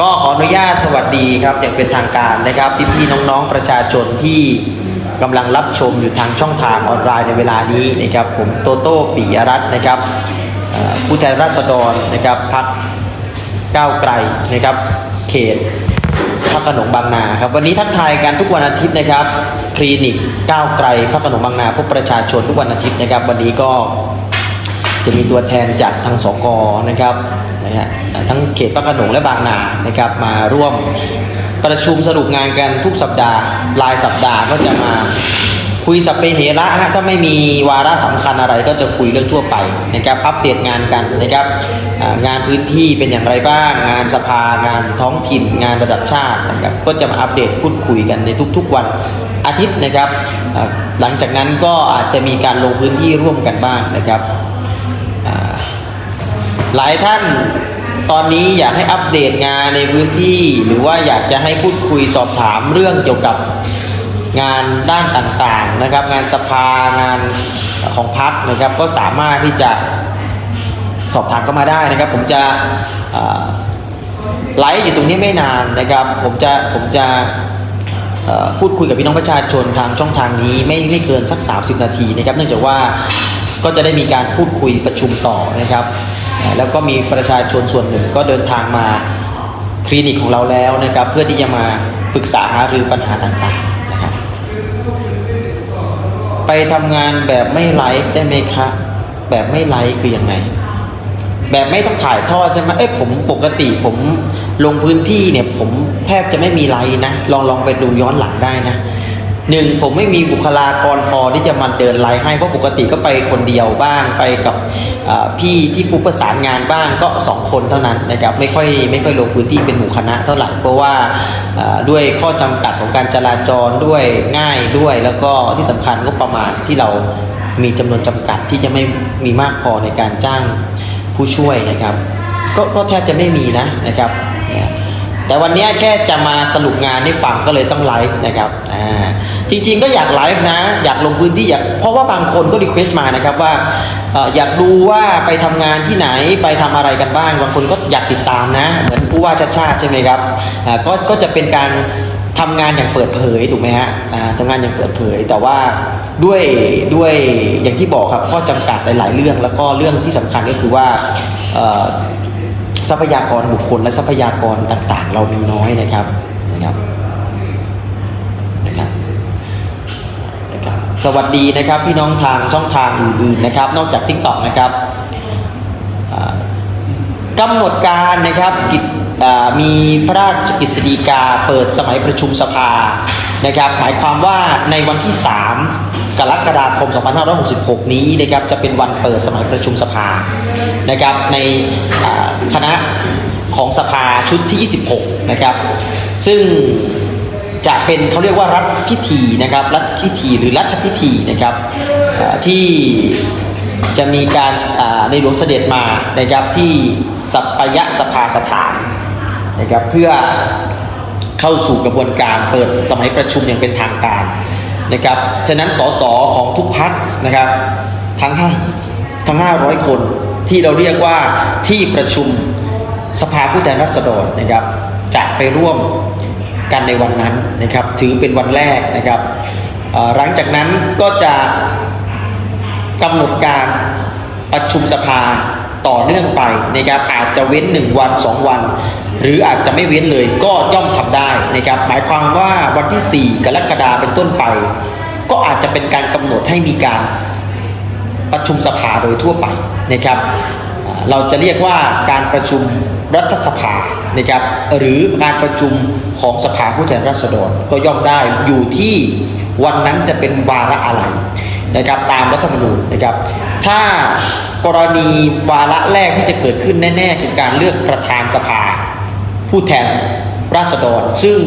ก็ขออนุญาตสวัสดีครับอย่างเป็นทางการนะครับพี่พี่ๆน้องๆประชาชนที่กำลังรับชมอยู่ทางช่องทางออนไลน์ในเวลานี้นะครับผมโตโต้ปิยรัตน์นะครับผู้แทนราษฎรนะครับพักก้าวไกลนะครับ เขตพระโขนงบางนาครับวันนี้ทักทายกันทุกวันอาทิตย์นะครับ คลินิกก้าวไกลพระโขนงบางนาพบประชาชนทุกวันอาทิตย์นะครับ วันนี้ก็ จะมีตัวแทนจากทางสกนะครับนะฮะทั้งเขตพระขนงและบางนานะครับมาร่วมประชุมสรุปงานกันทุกสัปดาห์รายสัปดาห์ก็จะมาคุยสัพเพเหระฮะถ้าไม่มีวาระสำคัญอะไรก็จะคุยเรื่องทั่วไปนะครับอัปเดตงานกันนะครับงานพื้นที่เป็นอย่างไรบ้าง งานสภางานท้องถิ่น งานระดับชาตินะครับก็จะมาอัปเดตพูดคุยกันในทุกๆวันอาทิตย์นะครับ หลังจากนั้นก็อาจจะมีการลงพื้นที่ร่วมกันบ้างนะครับ หลายท่านตอนนี้อยากให้อัปเดตงานในพื้นที่ หรือว่าอยากจะให้พูดคุยสอบถามเรื่องเกี่ยวกับงานด้านต่างๆนะครับ งานสภางานของพักนะครับ ก็สามารถที่จะสอบถามเข้ามาได้นะครับ ผมจะไลฟ์อยู่ตรงนี้ไม่นานนะครับ ผมจะผมจะพูดคุยกับพี่น้องประชาชนทางช่องทางนี้ไม่ไม่เกินสัก 30 นาทีนะครับ เนื่องจากว่า ก็จะได้มีการพูดคุยประชุมต่อนะครับ แล้วก็มีประชาชนส่วนหนึ่งก็เดินทางมาคลินิกของเราแล้วนะครับ เพื่อที่จะมาปรึกษาหารือปัญหาต่างๆนะครับ ไปทำงานแบบไม่ไลฟ์ได้ไหมคะแบบไม่ไลฟ์คือยังไงแบบไม่ต้องถ่ายทอดใช่ไหมเอ้ยผมปกติผมลงพื้นที่เนี่ยผมแทบจะไม่มีไลฟ์นะ ลองลองไปดูย้อนหลังได้นะ หนึ่งผมไม่มีบุคลากรพอที่จะมาเดินไลฟ์ให้เพราะปกติก็ไปคนเดียวบ้างไปกับพี่ที่ผู้ประสานงานบ้างก็สองคนเท่านั้นนะครับไม่ค่อยไม่ค่อยลงพื้นที่เป็นหมู่คณะเท่าไหร่เพราะว่าด้วยข้อจำกัดของการจราจรด้วยง่ายด้วย แล้วก็ที่สำคัญงบประมาณที่เรามีจำนวนจำกัดที่จะไม่มีมากพอในการจ้างผู้ช่วยนะครับ ก็ก็แทบจะไม่มีนะนะครับ แต่วันนี้แค่จะมาสรุปงานให้ฟังก็เลยต้องไลฟ์นะครับอ่าจริงๆก็อยากไลฟ์นะ อยากลงพื้นที่อยากเพราะว่าบางคนก็รีเควสต์มานะครับว่าอยากดูว่าไปทำงานที่ไหนไปทำอะไรกันบ้างบางคนก็อยากติดตามนะ เหมือนผู้ว่าชาติชาติใช่ไหมครับอ่าก็ก็จะเป็นการทำงานอย่างเปิดเผยถูกไหมฮะทำงานอย่างเปิดเผย แต่ว่าด้วยด้วยอย่างที่บอกครับข้อจำกัดหลาย ๆ เรื่องแล้วก็เรื่องที่สำคัญก็คือว่า ทรัพยากรบุคคลและทรัพยากรต่าง ๆ เรามีน้อยนะครับนะครับนะครับนะครับ สวัสดีนะครับพี่น้องทางช่องทางอื่นๆนะครับ นอกจาก TikTok นะครับอ่ากำหนดการนะครับกิจมีพระราชกฤษฎีกาเปิดสมัยประชุมสภานะครับ หมายความว่าในวันที่ 3 กรกฎาคม 2566 นี้นะครับจะเป็นวันเปิดสมัยประชุมสภานะครับในคณะของสภาชุดที่ 26 นะครับ ซึ่งจะเป็นเขาเรียกว่ารัฐพิธีนะครับรัฐพิธีหรือรัฐพิธีนะครับที่จะมีการในหลวงเสด็จมานะครับที่สัปยสภาสถานนะครับเพื่อเข้าสู่กระบวนการเปิดสมัยประชุมอย่างเป็นทางการ นะครับ ฉะนั้นสสของทุกพักนะครับ ทั้งห้าทั้ง 500 คนที่เราเรียกว่าที่ประชุมสภาผู้แทนราษฎรนะครับจะไปร่วมกันในวันนั้นนะครับ ถือเป็นวันแรกนะครับหลังจากนั้นก็จะกำหนดการประชุมสภา ต่อเนื่องไปนะครับอาจจะเว้น 1 วัน 2 วัน หรืออาจจะไม่เว้นเลยก็ย่อมทำได้นะครับหมายความว่าวันที่ 4 กรกฎาเป็นต้นไป ก็อาจจะเป็นการกำหนดให้มีการประชุมสภาโดยทั่วไปนะครับ เราจะเรียกว่าการประชุมรัฐสภานะครับหรือการประชุมของสภาผู้แทนราษฎรก็ย่อมได้อยู่ที่วันนั้นจะเป็นวาระอะไร นะครับตามรัฐธรรมนูญนะครับ ถ้ากรณีวาระแรกที่จะเกิดขึ้นแน่ๆคือการเลือกประธานสภา ผู้แทนราษฎร ซึ่ง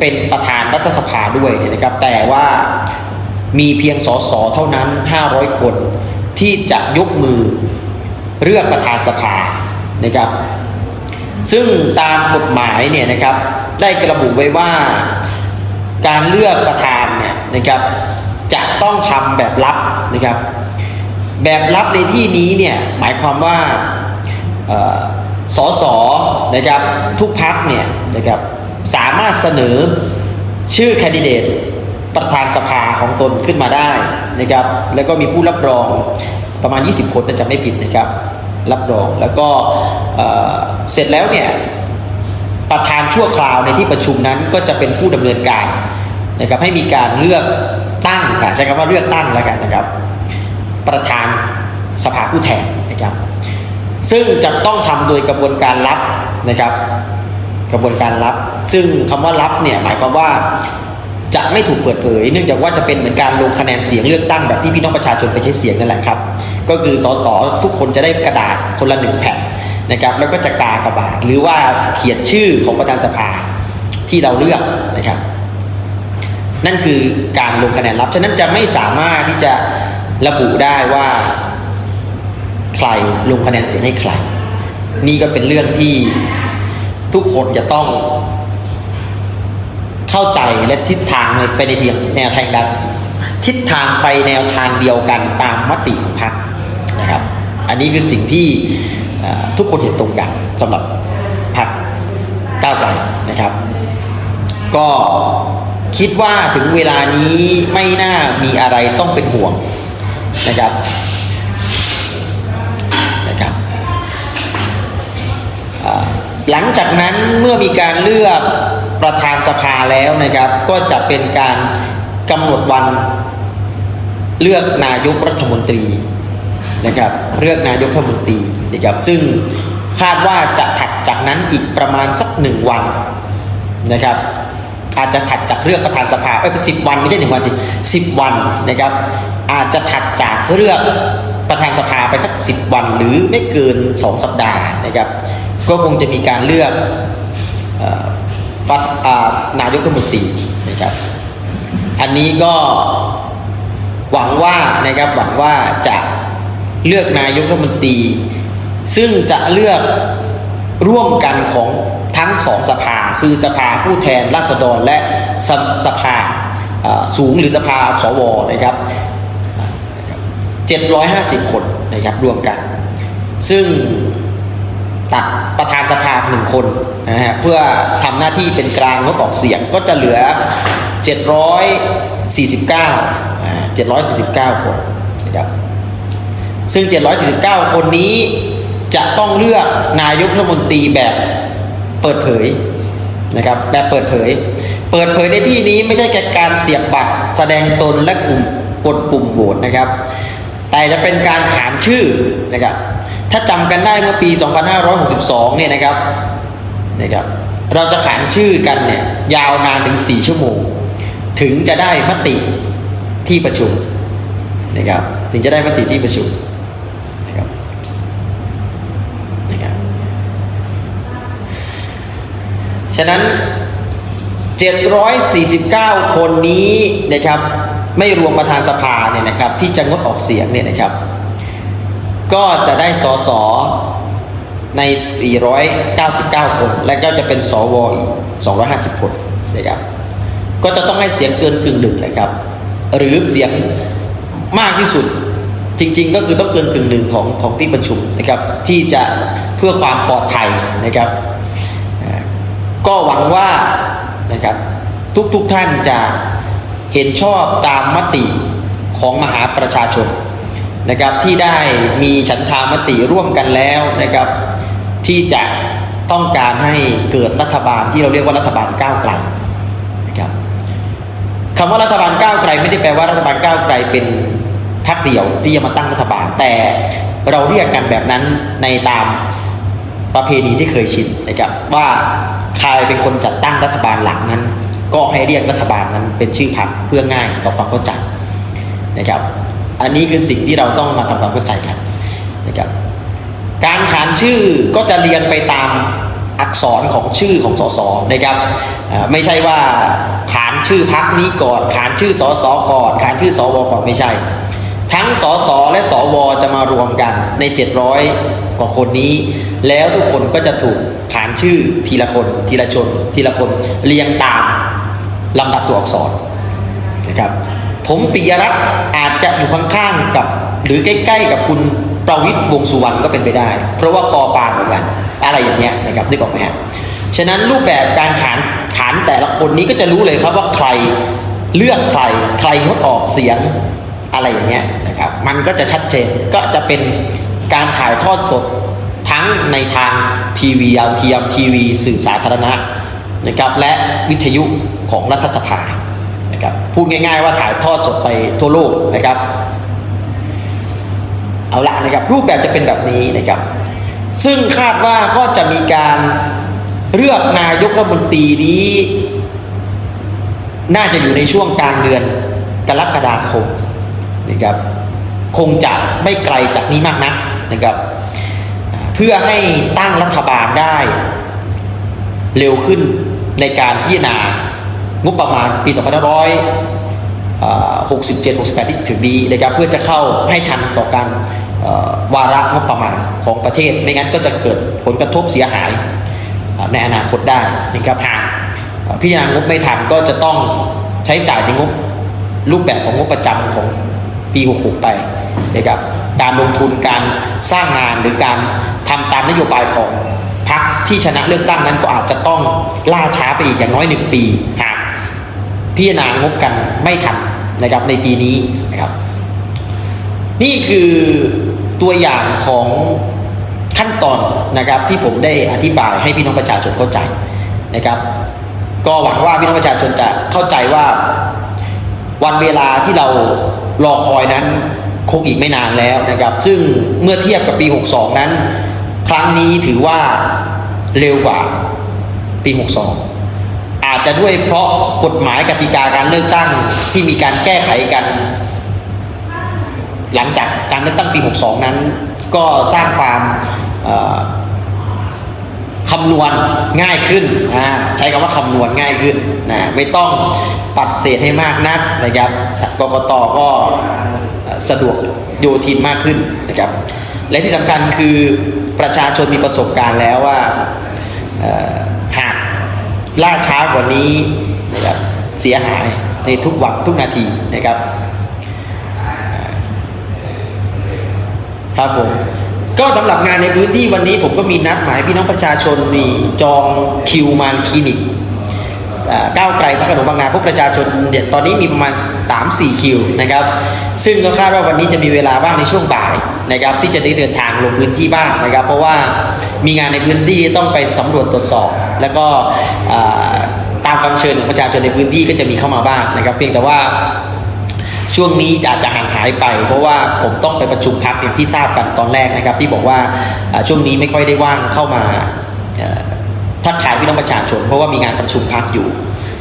เป็นประธานรัฐสภาด้วยนะครับ แต่ว่ามีเพียงสสเท่านั้น 500 คนที่จะยกมือเลือกประธานสภานะครับ ซึ่งตามกฎหมายเนี่ยนะครับ ได้ระบุไว้ว่าการเลือกประธานเนี่ยนะครับ จะต้องทำแบบลับนะครับ แบบลับในที่นี้เนี่ยหมายความว่าเอ่อสสนะครับทุกพักเนี่ยนะครับสามารถเสนอชื่อแคนดิเดตประธานสภาของตนขึ้นมาได้นะครับ แล้วก็มีผู้รับรองประมาณ 20 คนถ้าจำไม่ผิดนะครับ รับรองแล้วก็เเสร็จแล้วเนี่ยประธานชั่วคราวในที่ประชุมนั้นก็จะเป็นผู้ดำเนินการนะครับให้มีการเลือก ตั้งอะใช้คำว่าเลือกตั้งแล้วกันนะครับ ประธานสภาผู้แทนนะครับ ซึ่งจะต้องทำโดยกระบวนการรับนะครับ กระบวนการรับ ซึ่งคำว่ารับเนี่ยหมายความว่าจะไม่ถูกเปิดเผย เนื่องจากว่าจะเป็นเหมือนการลงคะแนนเสียงเลือกตั้งแบบที่พี่น้องประชาชนไปใช้เสียงนั่นแหละครับ ก็คือสสทุกคนจะได้กระดาษคนละหนึ่งแผ่นนะครับ แล้วก็จะกากระบาดหรือว่าเขียนชื่อของประธานสภาที่เราเลือกนะครับ นั่นคือการลงคะแนนรับ ฉะนั้นจะไม่สามารถที่จะระบุได้ว่าใครลงคะแนนเสียงให้ใคร นี่ก็เป็นเรื่องที่ทุกคนจะต้องเข้าใจและทิศทางไปในทียงแนวทางดันทิศทางไปแนวทางเดียวกันตามมติของพรรคนะครับ อันนี้คือสิ่งที่ทุกคนเห็นตรงกันสำหรับพรรคก้าวไกลนะครับ ก็ คิดว่าถึงเวลานี้ไม่น่ามีอะไรต้องเป็นห่วงนะครับนะครับหลังจากนั้นเมื่อมีการเลือกประธานสภาแล้วนะครับ ก็จะเป็นการกำหนดวันเลือกนายกรัฐมนตรีนะครับเลือกนายกรัฐมนตรีนะครับซึ่งคาดว่าจะถัดจากนั้นอีกประมาณสักหนึ่งวันนะครับ อาจจะถัดจากเลือกประธานสภาเอ้ยสิบวันไม่ใช่หนึ่งวันสิสิบวันนะครับ อาจจะถัดจากเลือกประธานสภาไปสักสิบวันหรือไม่เกินสองสัปดาห์นะครับ ก็คงจะมีการเลือกออนายกรัฐมนตรีนะครับ อันนี้ก็หวังว่านะครับหวังว่าจะเลือกนายกรัฐมนตรี ซึ่งจะเลือกร่วมกันของ ทั้งสองสภา คือสภาผู้แทนราษฎรและสสภาสูงหรือสภาสวนะครับ750 คนนะครับรวมกัน ซึ่งตัดประธานสภาหนึ่งคนนะฮะเพื่อทำหน้าที่เป็นกลางงดออกเสียงก็จะเหลือ 749อ่า749 คนนะครับซึ่ง 749 คนนี้จะต้องเลือกนายกรัฐมนตรีแบบ เปิดเผยนะครับแบบเปิดเผย เปิดเผยในที่นี้ไม่ใช่แค่การเสียบบัตร แสดงตนและกลุ่มกดปุ่มโหวตนะครับ แต่จะเป็นการขานชื่อนะครับถ้าจำกันได้เมื่อปี 2562 เนี่ยนะครับนะครับ เราจะขานชื่อกันเนี่ยยาวนานถึง 4 ชั่วโมง ถึงจะได้มติที่ประชุมนะครับถึงจะได้มติที่ประชุมนะครับนะครับ ฉะนั้น 749 คนนี้นะครับ ไม่รวมประธานสภาเนี่ยนะครับ ที่จะงดออกเสียงเนี่ยนะครับ ก็จะได้สสใน 499 คน และก็จะเป็นสวอีก 250 คนนะครับ ก็จะต้องให้เสียงเกินกึ่งหนึ่งนะครับ หรือเสียงมากที่สุดจริง ๆ ก็คือต้องเกินกึ่งหนึ่งของของที่ประชุมนะครับ ที่จะเพื่อความปลอดภัยนะครับ ก็หวังว่านะครับทุกๆทท่านจะเห็นชอบตามมติของมหาประชาชนนะครับที่ได้มีฉันทามติร่วมกันแล้วนะครับที่จะต้องการให้เกิดรัฐบาลที่เราเรียกว่ารัฐบาลก้าวไกลนะครับคำว่ารัฐบาลก้าวไกลไม่ได้แปลว่ารัฐบาลก้าวไกลเป็นพรรคเดียวที่จะมาตั้งรัฐบาล แต่เราเรียกกันแบบนั้นในตามประเพณีที่เคยชินนะครับว่า ใครเป็นคนจัดตั้งรัฐบาลหลังนั้น ก็ให้เรียกรัฐบาลนั้นเป็นชื่อพรรคเพื่อง่ายต่อความเข้าใจนะครับ อันนี้คือสิ่งที่เราต้องมาทำความเข้าใจกันนะครับ การขานชื่อก็จะเรียงไปตามอักษรของชื่อของสสนะครับไม่ใช่ว่าขานชื่อพักนี้ก่อนขานชื่อสสก่อนขานชื่อสวก่อนไม่ใช่ ทั้งสสและสวจะมารวมกันใน 700 กว่าคนนี้ แล้วทุกคนก็จะถูก ขานชื่อทีละคน ทีละชน ทีละคนเรียงตามลำดับตัวอักษรนะครับ ผมปิยรัตน์อาจจะอยู่ข้างๆกับ หรือใกล้ๆกับคุณประวิตยวงสุวรรณก็เป็นไปได้ เพราะว่าปอปางเหมือนกัน อะไรอย่างเงี้ยนะครับนึกออกไหมฮะฉะนั้นรูปแบบการขานขานแต่ละคนนี้ก็จะรู้เลยครับว่าใครเลือกใครใครงดออกเสียงอะไรอย่างเงี้ยนะครับ มันก็จะชัดเจนก็จะเป็นการถ่ายทอดสด ทั้งในทางทีวีดาวเทียมทีวีสื่อสาธารณะนะครับและวิทยุของรัฐสภานะครับพูดง่าย ๆ ว่าถ่ายทอดสดไปทั่วโลกนะครับเอาละนะครับรูปแบบจะเป็นแบบนี้นะครับ ซึ่งคาดว่าก็จะมีการเลือกนายกรัฐมนตรีนี้ น่าจะอยู่ในช่วงกลางเดือนกรกฎาคมนะครับคงจะไม่ไกลจากนี้มากนักนะครับ เพื่อให้ตั้งรัฐบาลได้ เร็วขึ้นในการพิจารณางบประมาณปี 2567 68 ที่ถึงนี้นะครับเพื่อจะเข้าให้ทันต่อการวาระงบประมาณของประเทศ ไม่งั้นก็จะเกิดผลกระทบเสียหายในอนาคตได้นะครับหากพิจารณางบไม่ทันก็จะต้องใช้จ่ายในงบรูปแบบของงบประจำของปี 66 ไปนะครับ การลงทุนการสร้างงานหรือการทำตามนโยบายของพรรคที่ชนะเลือกตั้งนั้นก็อาจจะต้องล่าช้าไปอีกอย่างน้อยหนึ่งปีหากพิจารณางบกันไม่ทันนะครับในปีนี้นะครับ นี่คือตัวอย่างของขั้นตอนนะครับที่ผมได้อธิบายให้พี่น้องประชาชนเข้าใจนะครับ ก็หวังว่าพี่น้องประชาชนจะเข้าใจว่าวันเวลาที่เรารอคอยนั้น คงอีกไม่นานแล้วนะครับ ซึ่งเมื่อเทียบกับปี 62 นั้น ครั้งนี้ถือว่าเร็วกว่าปี 62 อาจจะด้วยเพราะกฎหมายกติกาการเลือกตั้งที่มีการแก้ไขกัน หลังจากการเลือกตั้งปี 62 นั้น ก็สร้างความคำนวณง่ายขึ้นอ่าใช้คำว่าคำนวณง่ายขึ้นนะไม่ต้องปัดเศษให้มากนักนะครับกกตก็ สะดวกโยทินมากขึ้นนะครับ และที่สำคัญคือประชาชนมีประสบการณ์แล้วว่าหากล่าช้ากว่านี้นะครับเสียหายในทุกวันทุกนาทีนะครับครับผมก็สำหรับงานในพื้นที่วันนี้ผมก็มีนัดหมายพี่น้องประชาชนมีจองคิวมาคลินิก ก้าวไกลพระขนงบางนาพวกประชาชนเดี๋ยตอนนี้มีประมาณ 3-4 คิวนะครับ ซึ่งก็คาดว่าวันนี้จะมีเวลาบ้างในช่วงบ่ายนะครับ ที่จะได้เดินทางลงพื้นที่บ้างนะครับ เพราะว่ามีงานในพื้นที่ต้องไปสำรวจตรวจสอบ แล้วก็ตามคำเชิญของประชาชนในพื้นที่ก็จะมีเข้ามาบ้างนะครับ เพียงแต่ว่าช่วงนี้อาจจะห่างหายไป เพราะว่าผมต้องไปประชุมพักอย่างที่ทราบกันตอนแรกนะครับ ที่บอกว่าช่วงนี้ไม่ค่อยได้ว่างเข้ามา ทักทายพี่น้องประชาชน เพราะว่ามีงานประชุมพักอยู่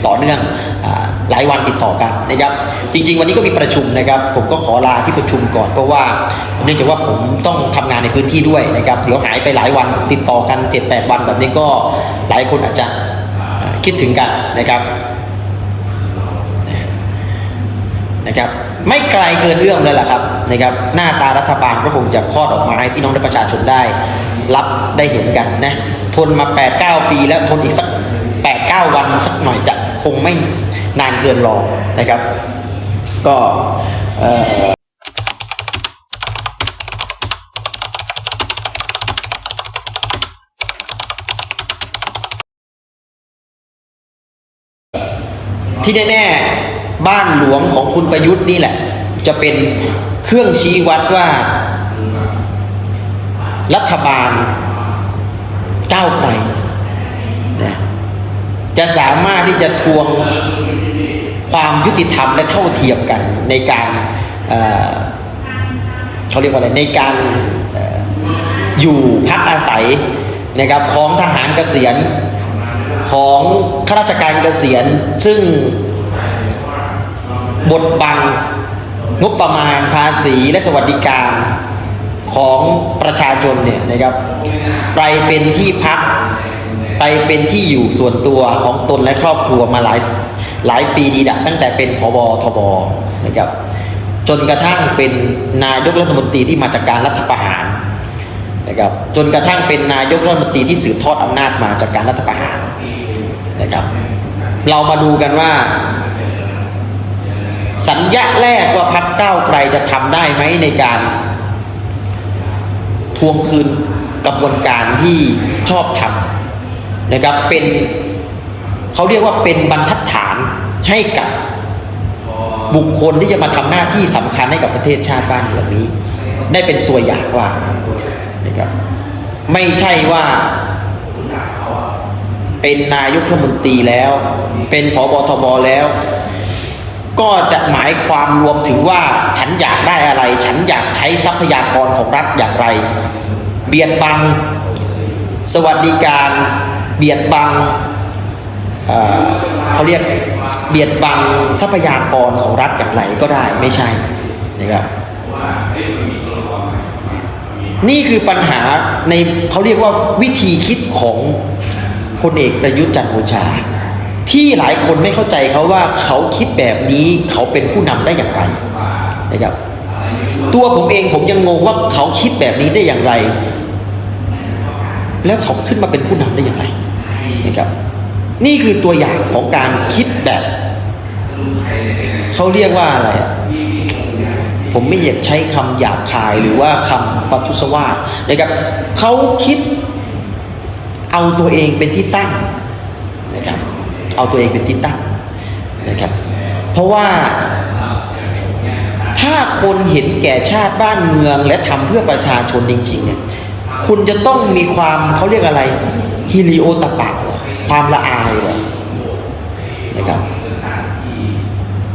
ต่อเนื่องอหลายวันติดต่อกันนะครับ จริง ๆ วันนี้ก็มีประชุมนะครับ ผมก็ขอลาที่ประชุมก่อน เพราะว่าเนื่องจากว่าผมต้องทำงานในพื้นที่ด้วยนะครับเดี๋ยวหายไปหลายวันติดต่อกัน 7-8 วันแบบนี้ก็หลายคนอาจจะคิดถึงกันนะครับนะครับ ไม่ไกลเกินเอื้อมเลยล่ะครับนะครับ หน้าตารัฐบาลก็คงจะคลอดออกมาให้พี่น้องประชาชนได้ รับได้เห็นกันนะทนมา 8-9 ปีแล้วทนอีกสัก 8-9 วันสักหน่อยจะคงไม่นานเกินรอนะครับ ก็ที่แน่ๆ บ้านหลวงของคุณประยุทธ์นี่แหละ จะเป็นเครื่องชี้วัดว่า รัฐบาลก้าวไกลนะจะสามารถที่จะทวงความยุติธรรมและเท่าเทียมกันในการเอ่อเขาเรียกว่าอะไรในการออยู่พักอาศัยนะครับของทหารเกษียณของข้าราชการเกษียณซึ่ง บทบังงบประมาณภาษีและสวัสดิการของประชาชนเนี่ยนะครับ ไปเป็นที่พักไปเป็นที่อยู่ส่วนตัวของตนและครอบครัวมาหลายหลายปีดีดักตั้งแต่เป็นพบทบนะครับ จนกระทั่งเป็นนายกรัฐมนตรีที่มาจากการรัฐประหารนะครับจนกระทั่งเป็นนายกรัฐมนตรีที่สืบทอดอำนาจมาจากการรัฐประหารนะครับ เรามาดูกันว่า สัญญาแรกว่าพักก้าวไกลจะทำได้ไหมในการทวงคืนกระบวนการที่ชอบทำนะครับเป็นเขาเรียกว่าเป็นบรรทัดฐานให้กับบุคคลที่จะมาทำหน้าที่สำคัญให้กับประเทศชาติบ้านเมืองนี้ ได้เป็นตัวอย่างว่านะครับไม่ใช่ว่าเป็นนายกรัฐมนตรีแล้ว เป็นผบทบแล้ว ก็จะหมายความรวมถึงว่าฉันอยากได้อะไร ฉันอยากใช้ทรัพยากรของรัฐอย่างไร เบียดบังสวัสดิการ เบียดบังเเขาเรียกเบียดบังทรัพยากรของรัฐอย่างไรก็ได้ไม่ใช่นะครับนี่คือปัญหาในเขาเรียกว่าวิธีคิดของพลเอกประยุทธ์จันทร์โอชา ที่หลายคนไม่เข้าใจเขาว่าเขาคิดแบบนี้เขาเป็นผู้นำได้อย่างไรนะครับ ตัวผมเองผมยังงงว่าเขาคิดแบบนี้ได้อย่างไร แล้วเขาขึ้นมาเป็นผู้นำได้อย่างไรนะครับ นี่คือตัวอย่างของการคิดแบบเขาเรียกว่าอะไรผมไม่อยากใช้คำหยาบคายหรือว่าคำปัทุสวาสนะครับเขาคิดเอาตัวเองเป็นที่ตั้งนะครับ เอาตัวเองเป็นที่ตั้งนะครับ เพราะว่าถ้าคนเห็นแก่ชาติบ้านเมือง และทำเพื่อประชาชนจริงๆเนี่ยคุณจะต้องมีความเขาเรียกอะไรฮิริโอตปะความละอายเหรอนะครับ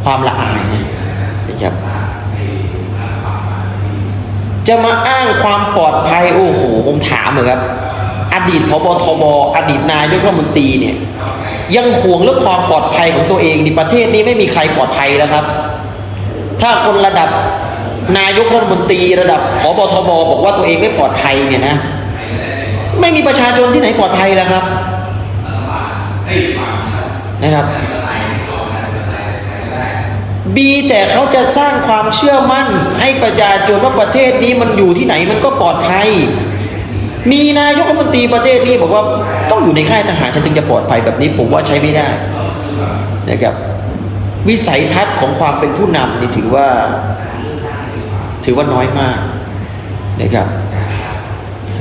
ความละอายเนี่ยนะครับ จะมาอ้างความปลอดภัยโอ้โหผมถามเลยครับ อดีตพบทบอดีตนายกรัฐมนตรีเนี่ย ยังห่วงเรื่องความปลอดภัยของตัวเองในประเทศนี้ไม่มีใครปลอดภัยแล้วครับ ถ้าคนระดับนายกรัฐมนตรีระดับพบทบบอกว่าตัวเองไม่ปลอดภัยเนี่ยนะ ไม่มีประชาชนที่ไหนปลอดภัยแล้วครับนะครับบีแต่เขาจะสร้างความเชื่อมั่น ให้ประชาชนว่าประเทศนี้มันอยู่ที่ไหนมันก็ปลอดภัย มีนายกรัฐมนตรีประเทศนี้บอกว่าต้องอยู่ในค่ายทหารฉันถึงจะปลอดภัยแบบนี้ ผมว่าใช้ไม่ได้นะครับ วิสัยทัศน์ของความเป็นผู้นำนี่ถือว่า ถือว่าน้อยมากนะครับ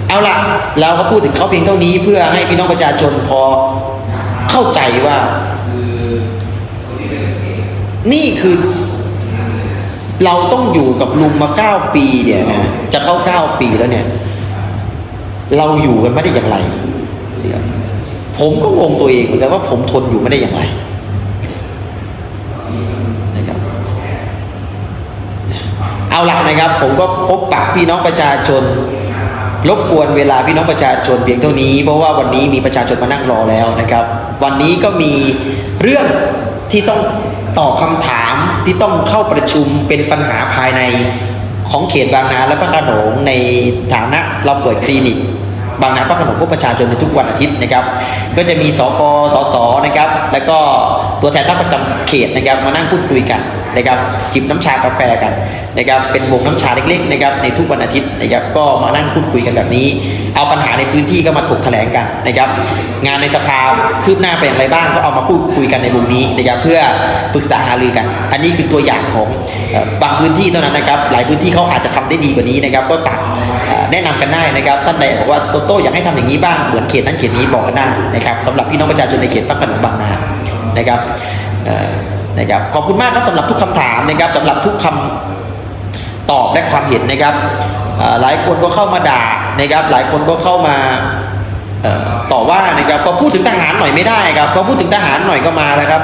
เอาละเราก็พูดถึงเขาเพียงเท่านี้ เพื่อให้พี่น้องประชาชนพอเข้าใจว่า นี่คือเราต้องอยู่กับลุงมาเก้าปีเนี่ยนะจะเข้าเก้าปีแล้วเนี่ย เราอยู่กันไม่ได้อย่างไร ผมก็งงตัวเองเหมือนกันว่าผมทนอยู่ไม่ได้อย่างไรนะครับเอาละนะครับ ผมก็พบปะพี่น้องประชาชนรบกวนเวลาพี่น้องประชาชนเพียงเท่านี้ เพราะว่าวันนี้มีประชาชนมานั่งรอแล้วนะครับ วันนี้ก็มีเรื่องที่ต้องตอบคำถามที่ต้องเข้าประชุมเป็นปัญหาภายใน ของเขตบางนาและพระขนงในฐานะเราเปิดคลินิก บางนาพระขนงพบประชาชนในทุกวันอาทิตย์นะครับ ก็จะมีสกสสนะครับ แล้วก็ตัวแทนพรรคประจำเขตนะครับ มานั่งพูดคุยกันนะครับจิบน้ำชากาแฟกันนะครับเป็นวงน้ำชาเล็กๆนะครับในทุกวันอาทิตย์นะครับก็มานั่งพูดคุยกันแบบนี้ เอาปัญหาในพื้นที่ก็มาถกแถลงกันนะครับงานในสภาคืบหน้าไปอย่างไรบ้างก็เอามาพูดคุยกันในมุมนี้นะครับเพื่อปรึกษาหารือกัน อันนี้คือตัวอย่างของบางพื้นที่เท่านั้นนะครับหลายพื้นที่เขาอาจจะทำได้ดีกว่านี้นะครับก็ฝาก แนะนำกันได้นะครับท่านใดบอกว่าโตโต้อยากให้ทำอย่างนี้บ้างเหมือนเขตนั้นเขตนี้บอกกันได้นะครับสำหรับพี่น้องประชาชนในเขตพระขนงบางนานะครับนะครับขอบคุณมากครับสำหรับทุกคำถามนะครับสำหรับทุกคำตอบและความเห็นนะครับหลายคนก็เข้ามาด่านะครับ หลายคนก็เข้ามาต่อว่านะครับพอพูดถึงทหารหน่อยไม่ได้ครับพอพูดถึงทหารหน่อยก็มาแล้วครับ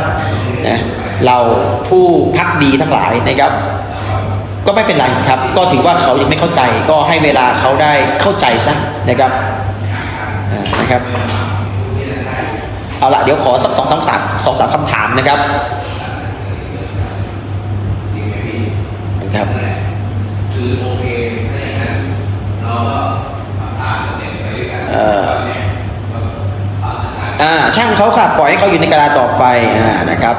นะเราผู้พักดีทั้งหลายนะครับ ก็ไม่เป็นไรครับ ก็ถือว่าเขายังไม่เข้าใจ ก็ให้เวลาเขาได้เข้าใจซะนะครับอ่อนะครับเอาละเดี๋ยวขอสักสองสามสามสองสามคำถามนะครับนะครับคือโอเคถ้าอย่างนั้นเราก็ตามเด็กไปด้วยกันเอ่อเอาช่าช่างเขาค่ะปล่อยให้เขาอยู่ในกาลาต่อไปอ่านะครับ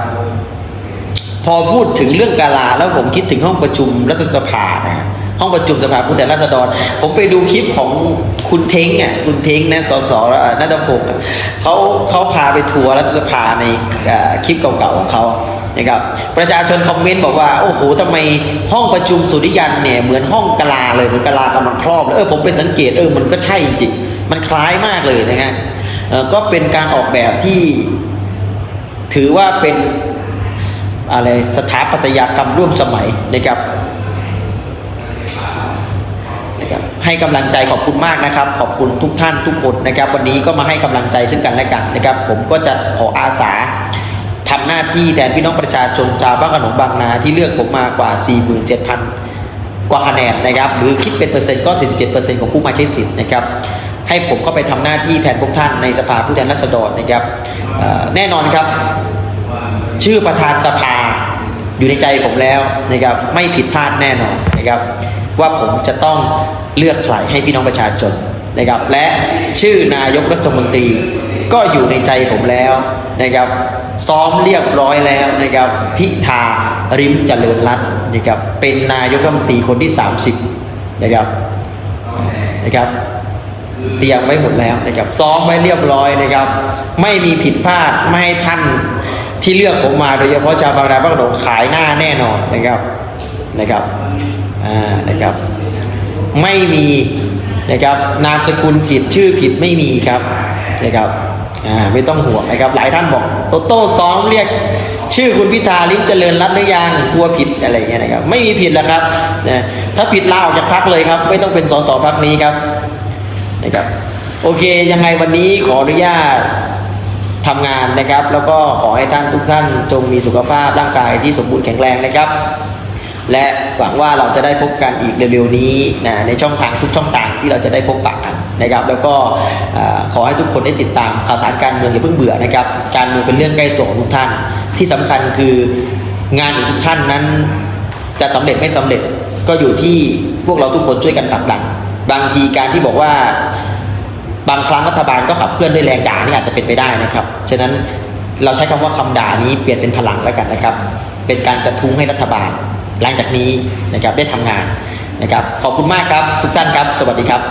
พอพูดถึงเรื่องกาลาแล้วผมคิดถึงห้องประชุมรัฐสภานะห้องประชุมสภาผู้แทนราษฎร ผมไปดูคลิปของคุณเท้งอะคุณเท้งนะสสนัทพงศ์เขาเขาพาไปทัวร์รัฐสภาในคลิปเก่าๆของเขานะครับประชาชนคอมเมนต์บอกว่า โอ้โหทำไมห้องประชุมสุริยันเนี่ยเหมือนห้องกลาเลยเหมือนกลากำลังครอบเออผมไปสังเกตเออมันก็ใช่จริงมันคล้ายมากเลยนะฮะก็เป็นการออกแบบที่ถือว่าเป็น อะไรสถาปัตยกรรมร่วมสมัยนะครับนะครับให้กำลังใจขอบคุณมากนะครับ ขอบคุณทุกท่านทุกคนนะครับ วันนี้ก็มาให้กำลังใจซึ่งกันและกันนะครับ ผมก็จะขออาสาทำหน้าที่แทนพี่น้องประชาชนชาวบ้านขนมบางนาที่เลือกผมมากว่า 47,000 กว่าคะแนนนะครับ หรือคิดเป็นเปอร์เซ็นต์ก็ 47%ของผู้มาใช้สิทธิ์นะครับให้ผมเข้าไปทำหน้าที่แทนพวกท่านในสภาผู้แทนราษฎรนะครับแน่นอนครับ ชื่อประธานสภาอยู่ในใจผมแล้วนะครับไม่ผิดพลาดแน่นอนนะครับ ว่าผมจะต้องเลือกใครให้พี่น้องประชาชนนะครับ และชื่อนายกรัฐมนตรีก็อยู่ในใจผมแล้วนะครับซ้อมเรียบร้อยแล้วนะครับพิธาริมเจริญรัตน์นะครับเป็นนายกรัฐมนตรีคนที่ 30นะครับนะครับเตรียมไว้หมดแล้วนะครับซ้อมไว้เรียบร้อยนะครับ ไม่มีผิดพลาดไม่ให้ท่าน ที่เลือกผมมาโดยเฉพาะชาวบางนาบางหนงขายหน้าแน่นอนนะครับนะครับอ่านะครับ ไม่มีนะครับนามสกุลผิดชื่อผิดไม่มีครับนะครับอ่าไม่ต้องห่วงนะครับ หลายท่านบอกโตโต้ซ้อมเรียกชื่อคุณพิธาลิมเจริญรัตน์หรือยังกลัวผิดอะไรเงี้ยนะครับ ไม่มีผิดแล้วครับนะถ้าผิดลาออกจากพักเลยครับ ไม่ต้องเป็นสสพักนี้ครับนะครับ โอเคยังไงวันนี้ขออนุญาต ทำงานนะครับ แล้วก็ขอให้ท่านทุกท่านจงมีสุขภาพร่างกายที่สมบูรณ์แข็งแรงนะครับ และหวังว่าเราจะได้พบกันอีกเร็วๆนี้นะในช่องทางทุกช่องทางที่เราจะได้พบปะกันนะครับ แล้วก็ขอให้ทุกคนได้ติดตามข่าวสารการเมืองอย่าเพิ่งเบื่อนะครับ การเมืองเป็นเรื่องใกล้ตัวของทุกท่าน ที่สำคัญคืองานของทุกท่านนั้น จะสำเร็จไม่สำเร็จก็อยู่ที่พวกเราทุกคนช่วยกันผลักดันบางทีการที่บอกว่า บางครั้งรัฐบาลก็ขับเคลื่อนด้วยแรงด่านี่อาจจะเป็นไปได้นะครับ ฉะนั้นเราใช้คำว่าคำด่านี้เปลี่ยนเป็นพลังแล้วกันนะครับ เป็นการกระทุ้งให้รัฐบาล หลังจากนี้นะครับได้ทำงานนะครับ ขอบคุณมากครับ ทุกท่านครับ สวัสดีครับ